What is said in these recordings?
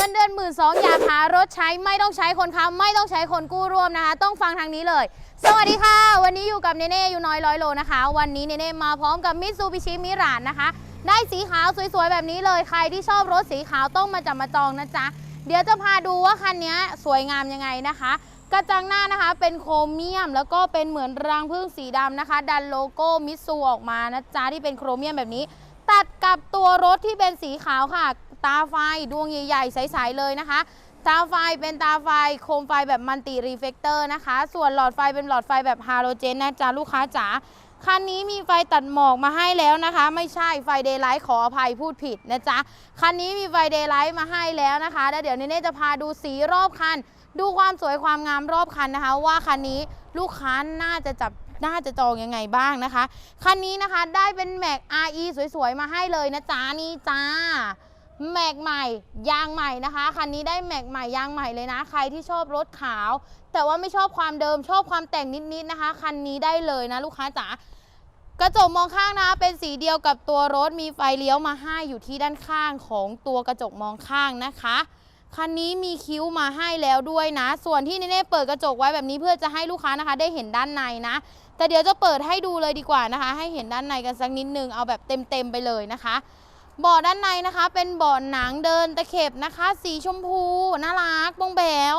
งินเดือนหมื่นสองอยากหารถใช้ไม่ต้องใช้คนค้ำไม่ต้องใช้คนกู้ร่วมนะคะ ต้องฟังทางนี้เลย สวัสดีค่ะ วันนี้อยู่กับเนเน่อยู่น้อยร้อยโลนะคะ วันนี้เนเน่มาพร้อมกับมิ t ซูบิชิมิรานนะคะ ได้สีขาวสวยๆแบบนี้เลยใครที่ชอบรถสีขาวต้องมาจับมาจองนะจ๊ะเดี๋ยวจะพาดูว่าคันนี้สวยงามยังไงนะคะ กระจังหน้านะคะเป็นโครเมียม แล้วก็เป็นเหมือนรังผึ้งสีดำนะคะ ดันโลโก้มิตซูออกมานะจ๊ะที่เป็นโครเมียมแบบนี้ ตัดกับตัวรถที่เป็นสีขาวค่ะ ตาไฟดวงใหญ่ๆ ใสๆเลยนะคะ ตาไฟเป็นตาไฟโคมไฟแบบมัลติรีเฟกเตอร์นะคะ ส่วนหลอดไฟเป็นหลอดไฟแบบฮาโลเจนนะจ๊ะลูกค้าจ๋าคันนี้มีไฟตัดหมอกมาให้แล้วนะคะ ไม่ใช่ไฟเดย์ไลท์ขออภัยพูดผิดนะจ๊ะคันนี้มีไฟเดย์ไลท์มาให้แล้วนะคะแล้วเดี๋ยวเนเน่จะพาดูสีรอบคัน ดูความสวยความงามรอบคันนะคะ ว่าคันนี้ลูกค้าน่าจะจับน่าจะจองยังไงบ้างนะคะ คันนี้นะคะได้เป็นแม็ก RE สวยๆ มาให้เลยนะจ๊ะนี่จ้า แม็กใหม่ยางใหม่นะคะคันนี้ได้แม็กใหม่ยางใหม่เลยนะ ใครที่ชอบรถขาว แต่ว่าไม่ชอบความเดิมชอบความแต่งนิดๆนะคะคันนี้ได้เลยนะลูกค้าจ๋ากระจกมองข้างนะคะเป็นสีเดียวกับตัวรถมีไฟเลี้ยวมาให้อยู่ที่ด้านข้างของตัวกระจกมองข้างนะคะคันนี้มีคิ้วมาให้แล้วด้วยนะ ส่วนที่เน่ๆเปิดกระจกไว้แบบนี้เพื่อจะให้ลูกค้านะคะ ได้เห็นด้านในนะ แต่เดี๋ยวจะเปิดให้ดูเลยดีกว่านะคะ ให้เห็นด้านในกันสักนิดนึงเอาแบบเต็มๆไปเลยนะคะ บาะด้านในนะคะ เป็นเบาะหนังเดินตะเข็บนะคะ สีชมพูน่ารักบงแบว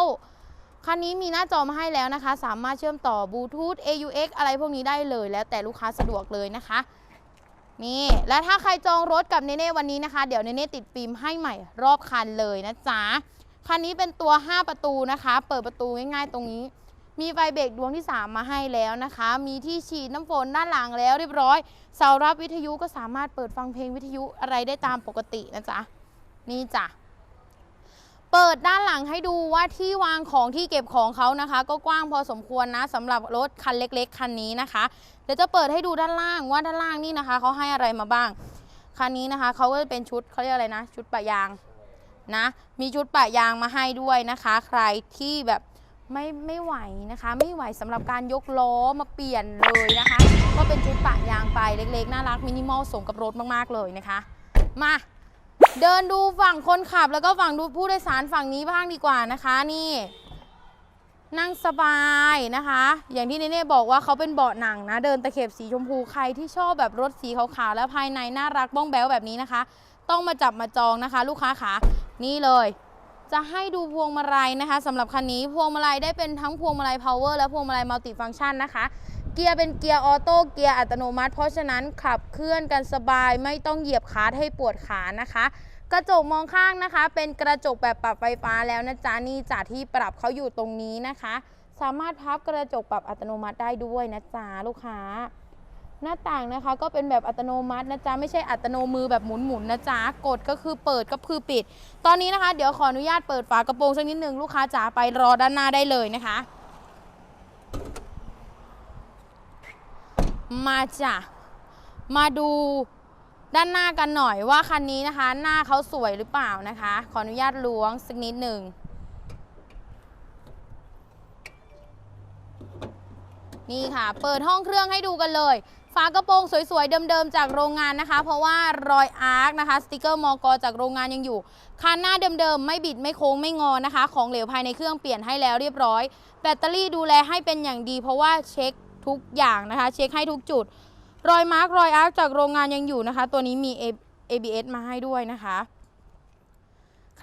คันนี้มีหน้าจอมาให้แล้วนะคะ สามารถเชื่อมต่อบลูทูธ AUX อะไรพวกนี้ได้เลย แล้วแต่ลูกค้าสะดวกเลยนะคะนี่และถ้าใครจองรถกับเนเน่วันนี้นะคะ เดี๋ยวเนเน่ติดฟิล์มให้ใหม่รอบคันเลยนะจ๊ะคันนี้เป็นตัว 5 ประตูนะคะ เปิดประตูง่ายๆตรงนี้ มีไฟเบรกดวงที่ 3 มาให้แล้วนะคะ มีที่ฉีดน้ำฝนด้านหลังแล้วเรียบร้อย เสารับวิทยุก็สามารถเปิดฟังเพลงวิทยุอะไรได้ตามปกตินะจ๊ะ นี่จ้ะ เปิดด้านหลังให้ดูว่าที่วางของที่เก็บของเขานะคะ ก็กว้างพอสมควรนะสำหรับรถคันเล็ก ๆ คันนี้นะคะ เดี๋ยวจะเปิดให้ดูด้านล่างว่าด้านล่างนี่นะคะเขาให้อะไรมาบ้าง คันนี้นะคะเขาก็จะเป็นชุดเขาเรียกอะไรนะ ชุดปะยางนะ มีชุดปะยางมาให้ด้วยนะคะ ใครที่แบบ ไม่ไม่ไหวนะคะ ไม่ไหวสำหรับการยกล้อมาเปลี่ยนเลยนะคะ ก็เป็นชุดปะยางไปเล็กๆ น่ารักมินิมอลสมกับรถมากๆเลยนะคะ มาเดินดูฝั่งคนขับแล้วก็ฝั่งดูผู้โดยสารฝั่งนี้บ้างดีกว่านะคะ นี่ นั่งสบายนะคะ อย่างที่เนเน่บอกว่าเขาเป็นเบาะหนังนะ เดินตะเข็บสีชมพูใครที่ชอบแบบรถสีขาวๆแล้วภายในน่ารักบ้องแบ๊วแบบนี้นะคะ ต้องมาจับมาจองนะคะ ลูกค้าขานี่เลย จะให้ดูพวงมาลัยนะคะสำหรับคันนี้พวงมาลัยได้เป็นทั้งพวงมาลัย power และพวงมาลัยมัลติฟัง c t ชันนะคะ เกียร์เป็นเกียร์ออโต้เกียร์อัตโนมัติ เพราะฉะนั้นขับเคลื่อนกันสบายไม่ต้องเหยียบคาร์ให้ปวดขานะคะ กระจกมองข้างนะคะ เป็นกระจกแบบปรับไฟฟ้าแล้วนะจ๊ะนี่จากที่ปรับเขาอยู่ตรงนี้นะคะ สามารถพับกระจกปรับอัตโนมัติได้ด้วยนะจ๊ะลูกค้า หน้าต่างนะคะก็เป็นแบบอัตโนมัตินะจ๊ะไม่ใช่อัตโนมือแบบหมุนๆนะจ๊ะกดก็คือเปิดก็คือปิด ตอนนี้นะคะ เดี๋ยวขออนุญาตเปิดฝากระโปรงสักนิดหนึ่งลูกค้าจ๋าไปรอด้านหน้าได้เลยนะคะ มาจ้ะมาดูด้านหน้ากันหน่อยว่าคันนี้นะคะ หน้าเขาสวยหรือเปล่านะคะ ขออนุญาตล้วงสักนิดหนึ่งนี่ค่ะ เปิดห้องเครื่องให้ดูกันเลย ฝากระโปรงสวยๆ เดิมๆ จากโรงงานนะคะ เพราะว่ารอยอาร์คนะคะสติกเกอร์มอกจากโรงงานยังอยู่คันหน้าเดิมๆ ไม่บิดไม่โค้งไม่งอนะคะ ของเหลวภายในเครื่องเปลี่ยนให้แล้วเรียบร้อย แบตเตอรี่ดูแลให้เป็นอย่างดี เพราะว่าเช็คทุกอย่างนะคะ เช็คให้ทุกจุด รอยมาร์กรอยอาร์คจากโรงงานยังอยู่นะคะ ตัวนี้มี ABS มาให้ด้วยนะคะ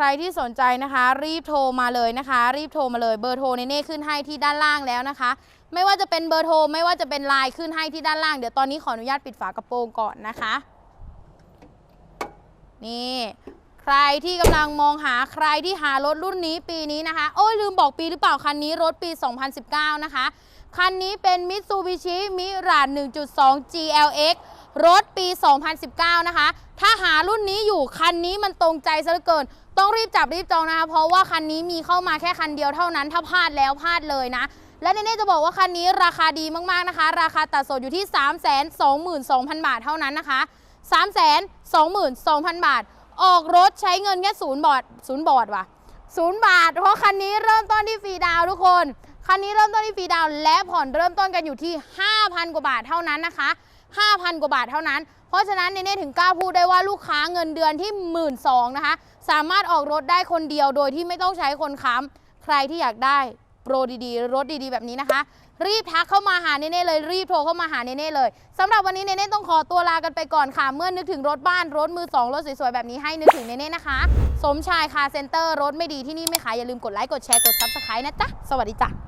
ใครที่สนใจนะคะ รีบโทรมาเลยนะคะ รีบโทรมาเลยเบอร์โทรเนเน่ขึ้นให้ที่ด้านล่างแล้วนะคะ ไม่ว่าจะเป็นเบอร์โทรไม่ว่าจะเป็นไลน์ขึ้นให้ที่ด้านล่างเดี๋ยวตอนนี้ขออนุญาตปิดฝากระโปรงก่อนนะคะนี่ใครที่กำลังมองหาใครที่หารถรุ่นนี้ปีนี้นะคะ โอ้ยลืมบอกปีหรือเปล่าคันนี้รถปี 2019 นะคะ คันนี้เป็น Mitsubishi Mirage 1.2 GLX รถปี 2019 นะคะ ถ้าหารุ่นนี้อยู่คันนี้มันตรงใจซะเหลือเกิน ต้องรีบจับรีบจองนะคะ เพราะว่าคันนี้มีเข้ามาแค่คันเดียวเท่านั้น ถ้าพลาดแล้วพลาดเลยนะ และเน่จะบอกว่าคันนี้ราคาดีมากๆนะคะ ราคาตัดสดอยู่ที่ 322,000 บาทเท่านั้นนะคะ 322,000 บาท ออกรถใช้เงินแค่ศูนย์บาทศูนย์บาทว่ะศูนย์บาท เพราะคันนี้เริ่มต้นที่ฟรีดาวทุกคนคันนี้เริ่มต้นที่ฟรีดาวและผ่อนเริ่มต้นกันอยู่ที่ 5,000 กว่าบาทเท่านั้นนะคะ 5,000 กว่าบาทเท่านั้น เพราะฉะนั้นเนเน่ถึงกล้าพูดได้ว่าลูกค้าเงินเดือนที่ 1 2ื่นนะคะ สามารถออกรถได้คนเดียวโดยที่ไม่ต้องใช้คนค้ำใครที่อยากได้โปรดีๆ รถดีๆ แบบนี้นะคะ รีบทักเข้ามาหาเนเน่เลย รีบโทรเข้ามาหาเนเน่เลยสำหรับวันนี้เนเน่ต้องขอตัวลากันไปก่อนค่ะ เมื่อนึกถึงรถบ้านรถมือสองรถสวยๆ แบบนี้ให้นึกถึงเนเน่นะคะ สมชายคาเซ็นเตอร์รถไม่ดีที่นี่ไม่ขายอย่าลืมกดไลค์กดแชร์กดซับสไครต์นะจ๊ะสวัสดีจ้ะ